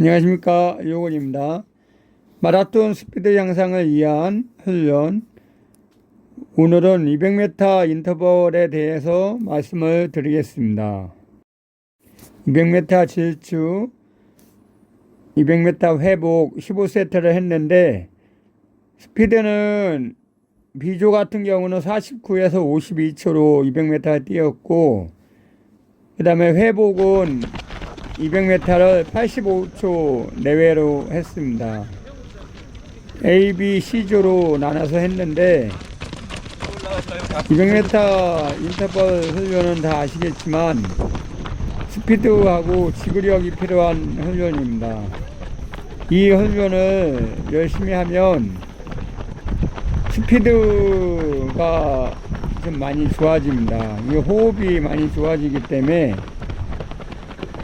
안녕하십니까 요건입니다. 마라톤 스피드 향상을 위한 훈련 오늘은 200m 인터벌에 대해서 말씀을 드리겠습니다. 200m 질주 200m 회복 15세트를 했는데 스피드는 비조 같은 경우는 49에서 52초로 200m 뛰었고 그 다음에 회복은 200m를 85초 내외로 했습니다. A, B, C조로 나눠서 했는데 200m 인터벌 훈련은 다 아시겠지만 스피드하고 지구력이 필요한 훈련입니다. 이 훈련을 열심히 하면 스피드가 좀 많이 좋아집니다. 이 호흡이 많이 좋아지기 때문에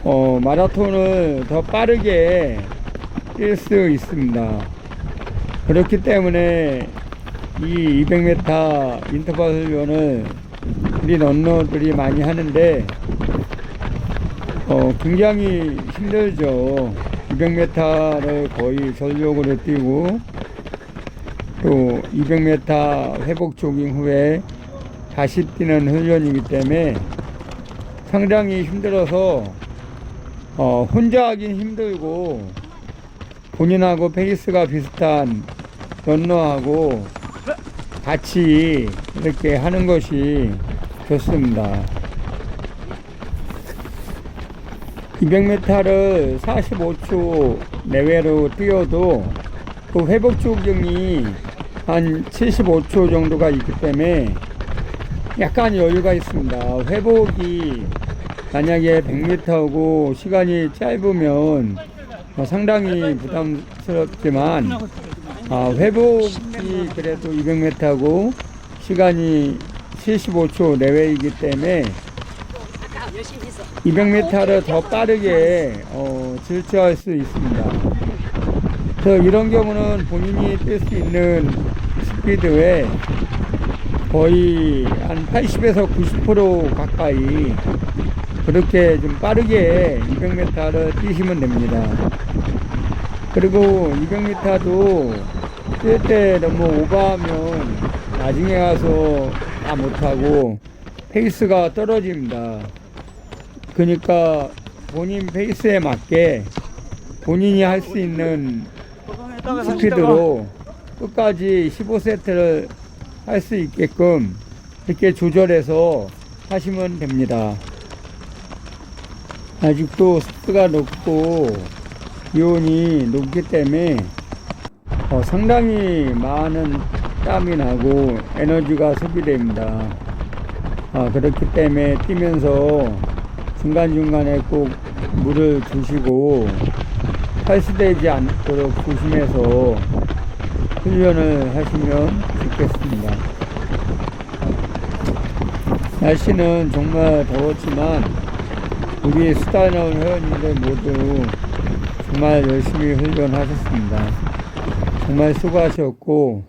어, 마라톤을 더 빠르게 뛸 수 있습니다. 그렇기 때문에 이 200m 인터벌 훈련을 우리 런너들이 많이 하는데 어, 굉장히 힘들죠. 200m를 거의 전력으로 뛰고 또 200m 회복 조깅 후에 다시 뛰는 훈련이기 때문에 상당히 힘들어서 어, 혼자 하긴 힘들고 본인하고 페이스가 비슷한 런너하고 같이 이렇게 하는 것이 좋습니다. 200m를 45초 내외로 뛰어도 그 회복 조경이 한 75초 정도가 있기 때문에 약간 여유가 있습니다. 회복이 만약에 100m고 시간이 짧으면 어, 상당히 부담스럽지만 아, 회복이 그래도 200m고 시간이 75초 내외이기 때문에 200m를 더 빠르게 어, 질주할 수 있습니다. 그래서 이런 경우는 본인이 뛸 수 있는 스피드에 거의 한 80에서 90% 가까이 그렇게 좀 빠르게 200m를 뛰시면 됩니다. 그리고 200m도 뛸 때 너무 오버하면 나중에 가서 다 못하고 페이스가 떨어집니다. 그러니까 본인 페이스에 맞게 본인이 할 수 있는 스피드로 끝까지 15세트를 할 수 있게끔 이렇게 조절해서 하시면 됩니다. 아직도 습도가 높고 기온이 높기 때문에 어, 상당히 많은 땀이 나고 에너지가 소비됩니다. 아, 그렇기 때문에 뛰면서 중간중간에 꼭 물을 주시고 탈수되지 않도록 조심해서 훈련을 하시면 좋겠습니다. 날씨는 정말 더웠지만 우리 스타너 회원님들 모두 정말 열심히 훈련하셨습니다. 정말 수고하셨고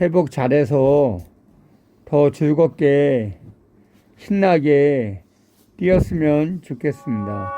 회복 잘해서 더 즐겁게 신나게 뛰었으면 좋겠습니다.